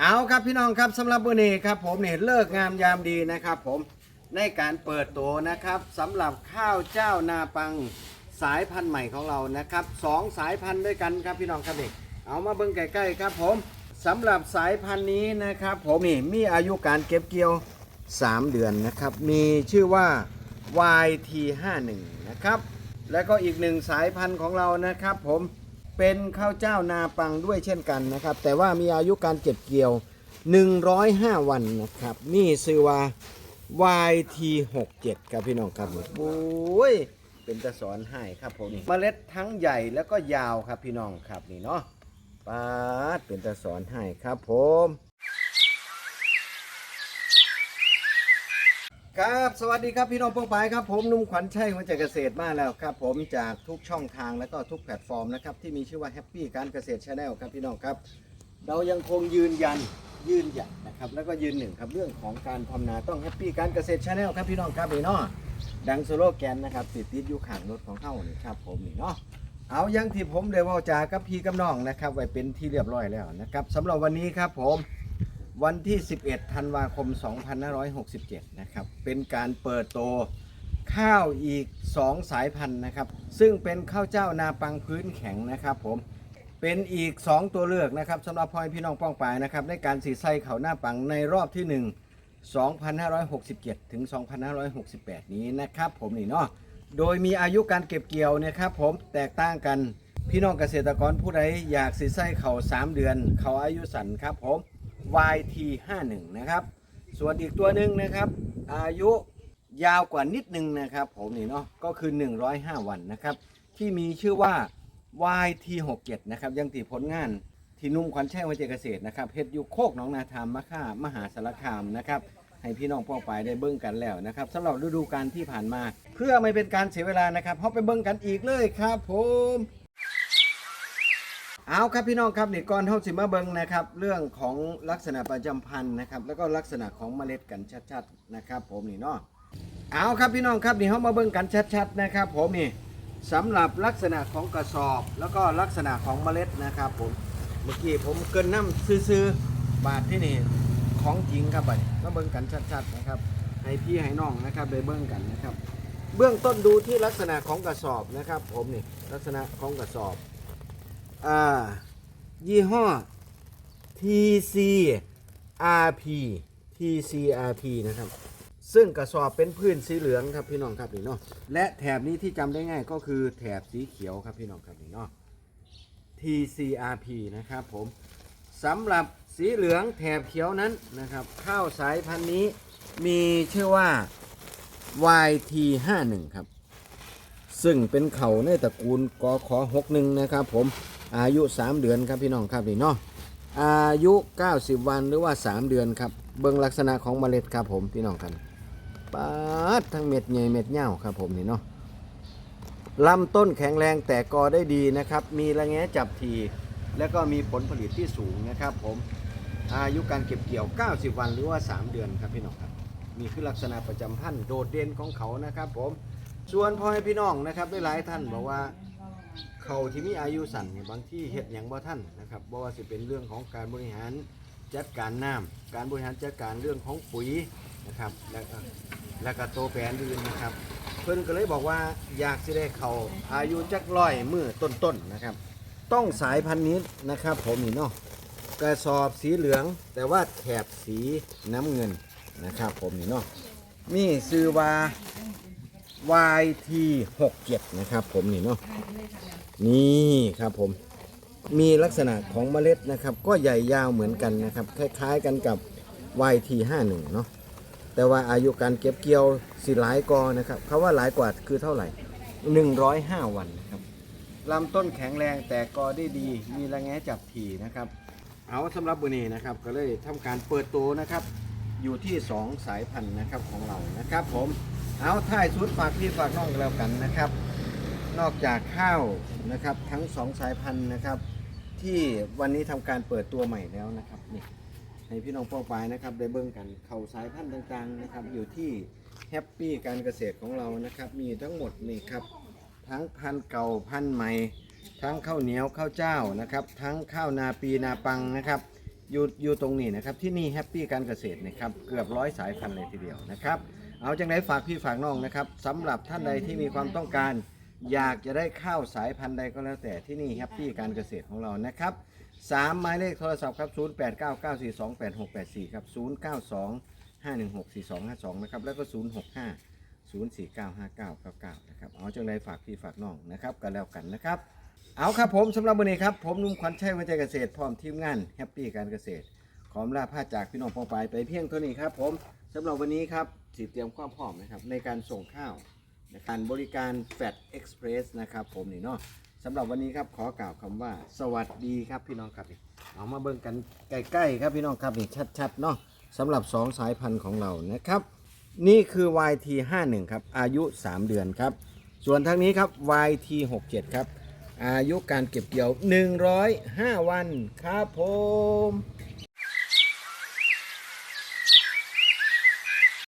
เอาครับพี่น้องครับสำหรับวันนี้ครับผมเนี่ยเลิกงามยามดีนะครับผมในการเปิดตัวนะครับสำหรับข้าวเจ้านาปังสายพันธุ์ใหม่ของเรานะครับสองสายพันธุ์ด้วยกันครับพี่น้องครับนี่เอามาเบิ่งใกล้ๆครับผมสำหรับสายพันธุ์นี้นะครับผมนี่มีอายุการเก็บเกี่ยว 3 เดือนนะครับมีชื่อว่า YT51 นะครับแล้วก็อีกหนึ่งสายพันธุ์ของเรานะครับผม เป็นข้าวเจ้านาปังด้วยเช่นกันนะครับ แต่ว่ามีอายุการเก็บเกี่ยว 105 วันนะครับ นี่ชื่อว่า YT67 ครับพี่น้องครับโอ้ยเป็นตะสอนให้ครับผมนี่เมล็ดทั้งใหญ่แล้วก็ยาวครับพี่น้องครับนี่เนาะปาดเป็นตะสอนให้ครับผม ครับสวัสดีครับพี่น้องป้องปายครับผมนุ่มขวัญชัยหัวใจเกษตรมาแล้วครับผมจากทุกช่องทางและก็ทุกแพลตฟอร์มนะครับที่มีชื่อว่าแฮปปี้การเกษตรชาแนลครับพี่น้องครับ เรายังคงยืนยันยืนหยัดนะครับแล้วก็ยืนหนึ่งครับเรื่องของการทำนาต้องแฮปปี้การเกษตรชาแนลครับพี่น้องครับพี่น้องดังโซโลแกนนะครับติดติดอยู่ข้างรถของเข้านี่ครับผมนี่เนาะเอายังที่ผมได้ว่าจากับพี่กับน้องนะครับไว้เป็นที่เรียบร้อยแล้วนะครับสำหรับวันนี้ครับผม วันที่ 11 ธันวาคม 2567 นะครับ เป็นการเปิดโตข้าวอีก 2 สายพันธุ์นะครับ ซึ่งเป็นข้าวเจ้านาปังพื้นแข็งนะครับผมเป็นอีก 2 ตัวเลือกนะครับสำหรับพ่อพี่น้องป้องปายนะครับในการสีไส้เขาหน้าปังในรอบที่ 1 2567 ถึง 2568 นี้นะครับผมนี่เนาะโดยมีอายุการเก็บเกี่ยวนะครับผมแตกต่างกันพี่น้องเกษตรกรผู้ใดอยากสีไส้เขา3 เดือน เขาอายุสันครับผม YT51 นะครับ ส่วนอีกตัวหนึ่งนะครับ อายุยาวกว่านิดนึงนะครับ ผมนี่เนาะก็คือ 105 วันนะครับ ที่มีชื่อว่า YT67 นะครับ ยังติผลงานที่นุ่มขวัญแช่วัจเกษตรนะครับเฮ็ดอยู่โคกหนองนาธามมะค่ามหาสารคามนะครับให้พี่น้องพ่อปาได้เบิ้งกันแล้วนะครับสำหรับฤดูกาลที่ผ่านมา เพื่อไม่เป็นการเสียเวลานะครับเขาไปเบิ้งกันอีกเลยครับผม เอาครับพี่น้องครับนี่ก่อนเท่าสิมาเบิงนะครับ เรื่องของลักษณะประจำพันธุ์นะครับ แล้วก็ลักษณะของเมล็ดกันชัดๆนะครับ ผมนี่เนาะเอาครับพี่น้องครับนี่เขามาเบิงกันชัดๆนะครับ ผมนี่สำหรับลักษณะของกระสอบ แล้วก็ลักษณะของเมล็ดนะครับ ผมเมื่อกี้ผมเกินน้ำซื้อๆบาทที่นี่ของจริงครับบัดนี้มาเบิงกันชัดๆนะครับให้พี่ให้น้องนะครับได้เบิ้งกันนะครับ เบื้องต้นดูที่ลักษณะของกระสอบนะครับ ผมนี่ลักษณะของกระสอบ อ่ายี่ห้อ TCRP TCRP นะครับ ซึ่งกระสอบเป็นพื้นสีเหลืองครับพี่น้องครับนี่เนาะและแถบนี้ที่จำได้ง่ายก็คือแถบสีเขียวครับพี่น้องครับนี่เนาะ TCRP นะครับผมสำหรับสีเหลืองแถบเขียวนั้นนะครับ ข้าวสายพันธุ์นี้มีชื่อว่า YT51 ครับ ซึ่งเป็นเข่าในตระกูลกขอ61 นะครับผม อายุ 3 เดือนครับพี่น้องครับนี่เนาะอายุ 90 วันหรือว่า 3 เดือนครับเบิ่งลักษณะของเมล็ดครับผมพี่น้องกันปาดทั้งเม็ดใหญ่เม็ดเหี่ยวครับผมนี่เนาะลำต้นแข็งแรงแต่กอได้ดีนะครับ มีระแงะจับทีแล้วก็มีผลผลิตที่สูงนะครับ ผมอายุการเก็บเกี่ยว 90 วันหรือว่า 3 เดือนครับพี่น้องครับนี่คือลักษณะประจำพันธุ์โดดเด่นของเขานะครับ ผมส่วนพ่อแม่พี่น้องนะครับหลายๆท่านบอกว่า เขาที่มีอายุสั้นเนี่ยบางที่เห็ดอย่างบ่ท่านนะครับบ่ว่าสิเป็นเรื่องของการบริหารจัดการน้ำการบริหารจัดการเรื่องของปุ๋ยนะครับและก็และก็โตแปรอื่นนะครับ เพิ่นก็เลยบอกว่าอยากสิได้เขาอายุจักร้อยมือต้นๆนนะครับ ต้องสายพันธุ์นี้นะครับ ผมนี่เนาะกระสอบสีเหลือง แต่ว่าแถบสีน้ำเงินนะครับ ผมนี่เนาะมีซื้อว่า YT67 นะครับ ผมนี่เนาะ นี่ครับผมมีลักษณะของเมล็ดนะครับ ก็ใหญ่ยาวเหมือนกันนะครับ คล้าย ๆ กันกับ YT51 เนาะแต่ว่าอายุการเก็บเกี่ยวสิหลายกอนะครับคาว่าหลายกว่าคือเท่าไหร่ 105 วันนะครับลำต้นแข็งแรงแต่กอได้ดี มีระแงะจับถี่นะครับ เอาสำหรับบุนี้นะครับ ก็เลยทำการเปิดตัวนะครับ อยู่ที่ 2 สายพันธุ์นะครับของเรานะครับ ผมเอาท้ายสุดฝากพี่ฝากน้องกันแล้วกันนะครับ นอกจากข้าวนะครับทั้ง2สายพันธุ์นะครับ ที่วันนี้ทำการเปิดตัวใหม่แล้วนะครับนี่ให้พี่น้องป้องปายนะครับได้เบิ่งกันเขาสายพันธุ์ต่างๆนะครับอยู่ที่แฮปปี้การเกษตรของเรานะครับ มีทั้งหมดนี่ครับทั้งพันธุ์เก่าพันธุ์ใหม่ ทั้งข้าวเหนียวข้าวเจ้านะครับ ทั้งข้าวนาปีนาปังนะครับอยู่อยู่ตรงนี้นะครับที่นี่แฮปปี้การเกษตรนะครับเกือบร้อยสายพันธุ์เลยทีเดียวนะครับ เอาจังไดฝากพี่ฝากน้องนะครับสำหรับท่านใดที่มีความต้องการ อยากจะได้ข้าวสายพันธุ์ใดก็แล้วแต่ที่นี่แฮปปี้การเกษตรของเรานะครับสามหมายเลขโทรศัพท์ครับ 0 8 9 9 4 2 8 6 8 4 ครับ 0 9 2 5 1 6 4 2 5 2 นะครับ แล้วก็ 0 6 5 0 4 9 5 9 9 9 นะครับ เอาจังไดฝากพี่ฝากน้องนะครับกันแล้วกันนะครับ เอาครับผมสำหรับวันนี้ครับ ผมนุ่มขวัญชัยวัฒเกษตรพร้อมทีมงานแฮปปี้การเกษตร ขอมลาพาจากพี่น้องปองปายไปเพียงเท่านี้ครับ ผมสำหรับวันนี้ครับสีเตรียมความพร้อมนะครับในการส่งข้าว การบริการแฟดเอ็กซ์เพรสนะครับผมนี่เนาะสำหรับวันนี้ครับขอกล่าวคำว่า สวัสดีครับพี่น้องครับเอามาเบิ่งกันใกล้ๆครับพี่น้องครับนี่ชัดๆเนาะสำหรับ 2 สายพันธุ์ของเรานะครับ นี่คือ YT51 ครับอายุ 3 เดือนครับ ส่วนทางนี้ครับ YT67 ครับ อายุการเก็บเกี่ยว 105 วันครับผม